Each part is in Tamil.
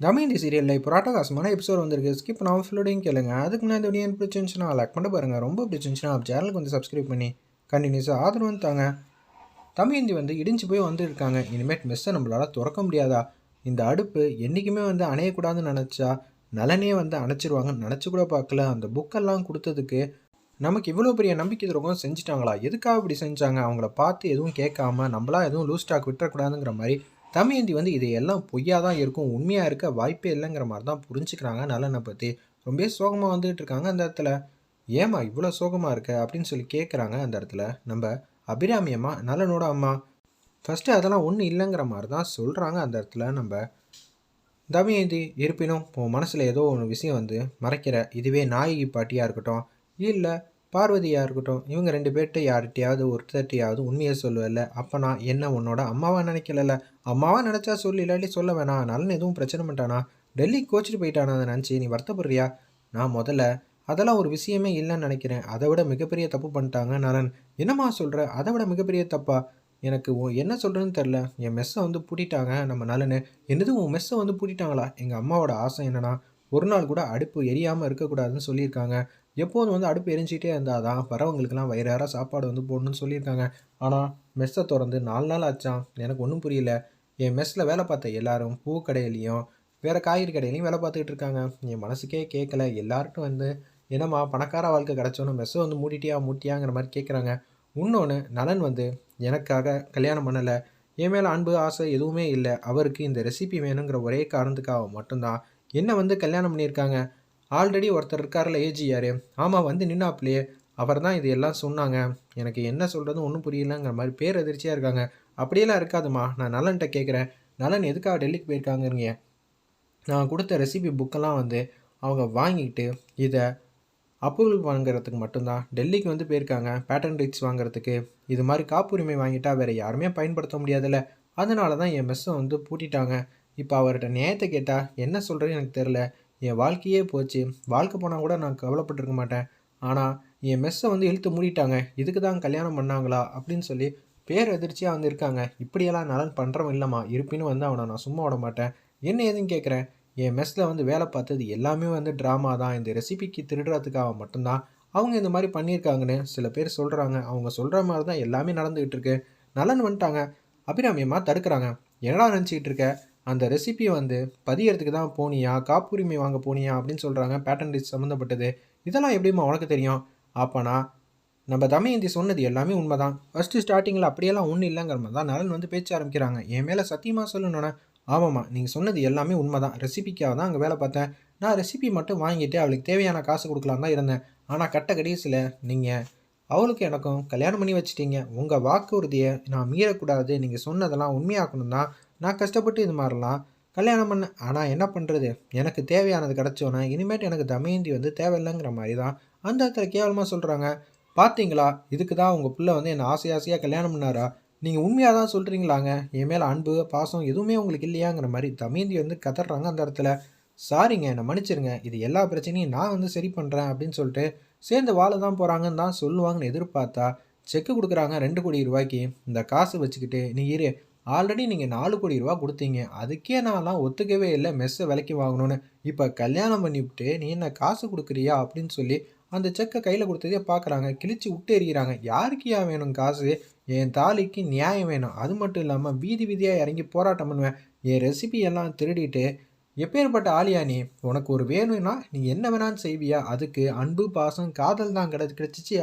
தமயந்தி சீரியலில் இப்போ ராட்டகாசமான எபிசோட் வந்திருக்கு. ஸ்கிப் பண்ணாமல் ஃபுல்லோடையும் கேளுங்க. அதுக்கு நான் இந்த வீடியோ பிடிச்சிருந்துச்சுன்னா லைக் பண்ணி பாருங்கள் ரொம்ப பிடிச்சிருந்துச்சுன்னா சேனலுக்கு வந்து சப்ஸ்கிரைப் பண்ணி கண்டினியூஸாக ஆதரவு வந்து தாங்க தமயந்தி வந்து இடிஞ்சு போய் வந்துருக்காங்க. இனிமேட் மெஸ்ஸை நம்மளால் திறக்க முடியாதா? இந்த அடுப்பு என்றைக்குமே வந்து அணையக்கூடாதுன்னு நினச்சா நலனே வந்து அணைச்சிருவாங்கன்னு நினச்சி கூட பார்க்கல. அந்த புக்கெல்லாம் கொடுத்ததுக்கு நமக்கு இவ்வளோ பெரிய நம்பிக்கை துரோகம் செஞ்சுட்டாங்களா? எதுக்காக இப்படி செஞ்சாங்க? அவங்கள பார்த்து எதுவும் கேட்காம நம்மளா எதுவும் லூஸ் ஸ்டாக் விட்டுறக்கூடாதுங்கிற மாதிரி தமயந்தி வந்து இது எல்லாம் பொய்யா தான் இருக்கும் உண்மையாக இருக்க வாய்ப்பே இல்லைங்கிற மாதிரி தான் புரிஞ்சுக்கிறாங்க நலனை பற்றி ரொம்ப சோகமாக வந்துகிட்டு இருக்காங்க அந்த இடத்துல. ஏமா இவ்வளோ சோகமாக இருக்க? அப்படின்னு சொல்லி கேட்குறாங்க அந்த இடத்துல. நம்ம அபிராமி அம்மா நலனோட அம்மா. ஃபஸ்ட்டு அதெல்லாம் ஒன்றும் இல்லைங்கிற மாதிரி தான் சொல்கிறாங்க அந்த இடத்துல நம்ம தமயந்தி இருப்பினும் உன் மனசில் ஏதோ ஒரு விஷயம் வந்து மறைக்கிற இதுவே நாயகி பாட்டியாக இருக்கட்டும் இல்லை பார்வதியாக இருக்கட்டும் இவங்க ரெண்டு பேர்கிட்ட யார்கிட்டையாவது ஒருத்தர்கிட்டயாவது உண்மையை சொல்லுவல அப்போ நான் என்ன உன்னோட அம்மாவாக நினைக்கலல்ல? அம்மாவாக நினச்சா சொல்லு இல்லாட்டி சொல்ல வேணாம். நலன் எதுவும் பிரச்சனை பண்ணிட்டானா டெல்லி கோச்சிட்டு போயிட்டானா? அதை நினச்சி நீ வருத்தப்படுறியா? நான் முதல்ல அதெல்லாம் ஒரு விஷயமே இல்லைன்னு நினைக்கிறேன். அதை விட மிகப்பெரிய தப்பு பண்ணிட்டாங்க நலன். என்னம்மா சொல்கிற அதை விட மிகப்பெரிய தப்பா? எனக்கு என்ன சொல்கிறேன்னு தெரில என் மெஸ்ஸை வந்து பூட்டிட்டாங்க நம்ம நலனு. என்னது உன் மெஸ்ஸை வந்து பூட்டிட்டாங்களா? எங்கள் அம்மாவோட ஆசை என்னன்னா ஒரு நாள் கூட அடுப்பு எரியாமல் இருக்கக்கூடாதுன்னு சொல்லியிருக்காங்க. எப்போதும் வந்து அடுப்பு எரிஞ்சிக்கிட்டே இருந்தால் தான் வரவங்களுக்கெல்லாம் வயிறார சாப்பாடு வந்து போடணும்னு சொல்லியிருக்காங்க. ஆனால் மெஸ்ஸை திறந்து நாலு நாள் ஆச்சான் எனக்கு ஒன்றும் புரியல. என் மெஸ்ஸில் வேலை பார்த்த எல்லாரும் பூ கடையிலையும் வேறு காய்கறி கடையிலையும் வேலை பார்த்துக்கிட்டு இருக்காங்க. என் மனசுக்கே கேட்கல எல்லார்ட்டும் வந்து என்னம்மா பணக்கார வாழ்க்கை கிடச்சோன்னு மெஸ்ஸை வந்து மூடிட்டியா மூட்டியாங்கிற மாதிரி கேட்குறாங்க இன்னொன்று நலன் வந்து எனக்காக கல்யாணம் பண்ணலை. என் மேலே அன்பு ஆசை எதுவுமே இல்லை. அவருக்கு இந்த ரெசிபி வேணுங்கிற ஒரே காரணத்துக்காக மட்டும்தான். என்ன வந்து கல்யாணம் பண்ணியிருக்காங்க? ஆல்ரெடி ஒருத்தர் இருக்கார்ல ஏஜி யார் ஆமாம் வந்து நின்னாப்லையே அவர் தான் இது எல்லாம் சொன்னாங்க. எனக்கு என்ன சொல்கிறதும் ஒன்றும் புரியலங்கிற மாதிரி பேர் எதிர்ச்சியாக இருக்காங்க. அப்படியெல்லாம் இருக்காதுமா நான் நலன்கிட்ட கேட்குறேன் நலன் எதுக்காக டெல்லிக்கு போயிருக்காங்கங்க நான் கொடுத்த ரெசிபி புக்கெல்லாம் வந்து அவங்க வாங்கிட்டு இதை அப்ரூவல் வாங்குறதுக்கு மட்டும்தான். டெல்லிக்கு வந்து போயிருக்காங்க. பேட்டன் ரைட்ஸ் வாங்குறதுக்கு. இது மாதிரி காப்புரிமை வாங்கிட்டா வேறு யாருமே பயன்படுத்த முடியாதுல்ல. அதனால தான் என் மெஸ்ஸை வந்து பூட்டிட்டாங்க. இப்போ அவர்கிட்ட நியாயத்தை கேட்டால் என்ன சொல்கிறேன்னு எனக்கு தெரில என் வாழ்க்கையே போச்சு. வாழ்க்கை போனால் கூட நான் கவலைப்பட்டிருக்க மாட்டேன். ஆனால் என் மெஸ்ஸை வந்து இழுத்து மூடிட்டாங்க. இதுக்கு தான் கல்யாணம் பண்ணாங்களா? அப்படின்னு சொல்லி பேர் எதிர்ச்சியாக வந்து இருக்காங்க. இப்படியெல்லாம் நலன் பண்ணுறவன் இல்லைம்மா. இருப்பினும் வந்து அவனை நான் சும்மா விட மாட்டேன். என்ன ஏதுன்னு கேட்குறேன் என் மெஸ்ஸில் வந்து வேலை பார்த்தது எல்லாமே வந்து ட்ராமா தான். இந்த ரெசிபிக்கு திருடுறதுக்காக மட்டும்தான். அவங்க இந்த மாதிரி பண்ணியிருக்காங்கன்னு சில பேர் சொல்கிறாங்க அவங்க சொல்கிற மாதிரி தான் எல்லாமே நடந்துகிட்டு இருக்கு. நலன் வந்துட்டாங்க. அபிராமியம்மா தடுக்கிறாங்க. என்னடா நினச்சிக்கிட்டு இருக்க? அந்த ரெசிபியை வந்து பதியறதுக்கு தான் போனியா? காப்புரிமை வாங்க போனியா? அப்படின்னு சொல்கிறாங்க பேட்டன் ரிச் சம்மந்தப்பட்டது இதெல்லாம் எப்படிம்மா உனக்கு தெரியும்? அப்போனா நம்ம தமயந்தி சொன்னது எல்லாமே உண்மைதான். ஃபஸ்ட்டு ஸ்டார்டிங்கில் அப்படியெல்லாம் ஒன்றும் இல்லைங்கிற மாதிரி தான் நலன் வந்து பேச்ச ஆரம்பிக்கிறாங்க. என் மேலே சத்தியமாக சொல்லணுன்னா ஆமாம்மா நீங்கள் சொன்னது எல்லாமே உண்மை தான் ரெசிபிக்காக தான் அங்கே வேலை பார்த்தேன். நான் ரெசிபி மட்டும் வாங்கிட்டு அவளுக்கு தேவையான காசு கொடுக்கலாம் தான் இருந்தேன். ஆனால் கட்ட கடைசியில் நீங்கள் அவளுக்கு எனக்கும் கல்யாணம் பண்ணி வச்சிட்டீங்க. உங்கள் வாக்குறுதியை நான் மீறக்கூடாது. நீங்கள் சொன்னதெல்லாம் உண்மையாக்கணும் தான் நான் கஷ்டப்பட்டு இது மாதிரிலாம் கல்யாணம் பண்ணேன் ஆனால் என்ன பண்ணுறது எனக்கு தேவையானது கிடச்சோன்னே இனிமேட்டு எனக்கு தமயந்தி வந்து தேவையில்லைங்கிற மாதிரி தான் அந்த இடத்துல கேவலமாக சொல்கிறாங்க பார்த்தீங்களா இதுக்கு தான் உங்கள் பிள்ளை வந்து என்னை ஆசை ஆசையாக கல்யாணம் பண்ணாரா? நீங்கள் உண்மையாக தான் சொல்கிறீங்களாங்க என் மேலே அன்பு பாசம் எதுவுமே உங்களுக்கு இல்லையாங்கிற மாதிரி தமயந்தி வந்து கதறாங்க அந்த இடத்துல. சாரிங்க என்னை மன்னிச்சிருங்க. இது எல்லா பிரச்சனையும் நான் வந்து சரி பண்ணுறேன் அப்படின்னு சொல்லிட்டு சேர்ந்து வாழ தான் போகிறாங்கன்னு தான் சொல்லுவாங்கன்னு எதிர்பார்த்தா செக்கு கொடுக்குறாங்க ரெண்டு கோடி ரூபாய்க்கு. இந்த காசு வச்சுக்கிட்டு நீ இரு ஆல்ரெடி நீங்கள் நாலு கோடி ரூபா கொடுத்தீங்க. அதுக்கே நான்லாம் ஒத்துக்கவே இல்லை. மெஸ்ஸை விலைக்கு வாங்கணும்னு. இப்போ கல்யாணம் பண்ணிவிட்டு நீ என்ன காசு கொடுக்குறியா அப்படின்னு சொல்லி அந்த செக்கை கையில் கொடுத்ததே பார்க்குறாங்க கிழிச்சு விட்டு எறிகிறாங்க. யாருக்கியா வேணும் காசு? என் தாலிக்கு நியாயம் வேணும். அது மட்டும் இல்லாமல் வீதி வீதியாக இறங்கி போராட்டம் பண்ணுவேன். என் ரெசிபி எல்லாம் திருடிட்டு எப்பேற்பட்ட ஆலியா நீ? உனக்கு ஒரு வேணும்னா நீ என்ன வேணான்னு செய்வியா? அதுக்கு அன்பு பாசம் காதல் தான் கிடை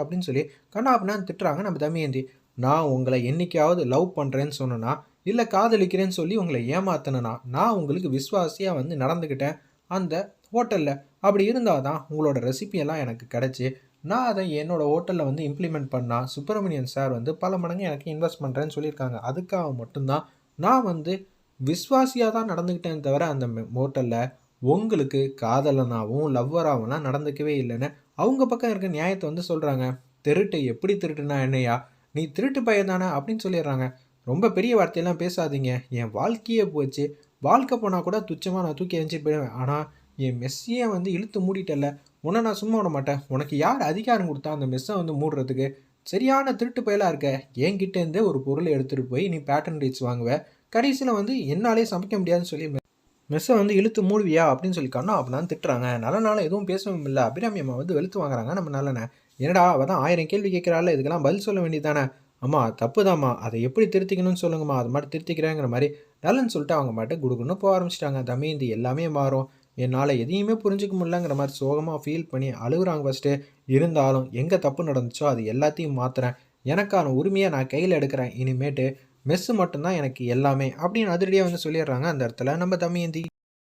அப்படின்னு சொல்லி கண்ணா அப்படின்னா திட்டுறாங்க நம்ம தம்பியந்தி நான் உங்களை என்னைக்காவது லவ் பண்ணுறேன்னு சொன்னேன்னா இல்லை காதலிக்கிறேன்னு சொல்லி உங்களை ஏமாத்தினா நான் உங்களுக்கு விஸ்வாசியாக வந்து நடந்துக்கிட்டேன் அந்த ஹோட்டலில். அப்படி இருந்தால் தான் உங்களோட ரெசிபியெல்லாம் எனக்கு கிடச்சி. நான் அதை என்னோடய ஹோட்டலில் வந்து இம்ப்ளிமெண்ட் பண்ணால் சுப்பிரமணியன் சார் வந்து பல மடங்கு எனக்கு இன்வெஸ்ட் பண்ணுறேன்னு சொல்லியிருக்காங்க. அதுக்காக மட்டும்தான் நான் வந்து விஸ்வாசியாக தான் நடந்துக்கிட்டேன் தவிர அந்த ஹோட்டலில் உங்களுக்கு காதலனாகவும் லவ்வராகவும்லாம் நடந்துக்கவே இல்லைன்னு அவங்க பக்கம் இருக்க நியாயத்தை வந்து சொல்கிறாங்க திருட்டு எப்படி திருட்டுனா என்னையா? நீ திருட்டு பையன் தானே அப்படின்னு சொல்லிடுறாங்க. ரொம்ப பெரிய வார்த்தையெல்லாம் பேசாதீங்க. என் வாழ்க்கையே போச்சு. வாழ்க்கை போனால் கூட துச்சமாக நான் தூக்கி எரிஞ்சு போயிடுவேன். ஆனால் என் மெஸ்ஸையே வந்து இழுத்து மூடிட்டல உன்னை நான் சும்மா விட மாட்டேன். உனக்கு யார் அதிகாரம் கொடுத்தா அந்த மெஸ்ஸை வந்து மூடுறதுக்கு? சரியான திருட்டு பயலாக இருக்க. என்கிட்டேருந்தே ஒரு பொருளை எடுத்துகிட்டு போய் நீ பேட்டன் ரீச் வாங்குவேன் கடைசியில் வந்து என்னாலே சமைக்க முடியாதுன்னு சொல்லி மெஸ்ஸை வந்து இழுத்து மூடுவியா அப்படின்னு சொல்லி கண்ணா அப்படின்னா திட்டுறாங்க. நல்ல நாளாக எதுவும் பேசவும் இல்லை. அபிராமியம்மா வந்து வெளுத்து வாங்குறாங்க. நம்ம நல்லனை. என்னடா அவள் தான் ஆயிரம் கேள்வி கேட்குறாள் இதுக்கெல்லாம் பதில் சொல்ல வேண்டியதானே அம்மா தப்பு தாம்மா அதை எப்படி திருத்திக்கணும்னு சொல்லுங்கம்மா. அது மாதிரி திருத்திக்கிறேங்கிற மாதிரி நல்லன்னு சொல்லிட்டு அவங்க மட்டும் குடுக்குன்னு போக ஆரம்பிச்சிட்டாங்க. தமயந்தி எல்லாமே மாறும். என்னால் எதையுமே புரிஞ்சுக்க முடியலங்கிற மாதிரி சோகமாக ஃபீல் பண்ணி அழுகுறாங்க ஃபஸ்ட்டு இருந்தாலும் எங்கே தப்பு நடந்துச்சோ அது எல்லாத்தையும் மாற்றுறேன் எனக்கான உரிமையை நான் கையில் எடுக்கிறேன். இனிமேட்டு மெஸ்ஸு மட்டும்தான் எனக்கு எல்லாமே அப்படின்னு அதிரடியாக வந்து சொல்லிடுறாங்க அந்த இடத்துல நம்ம தமயந்தி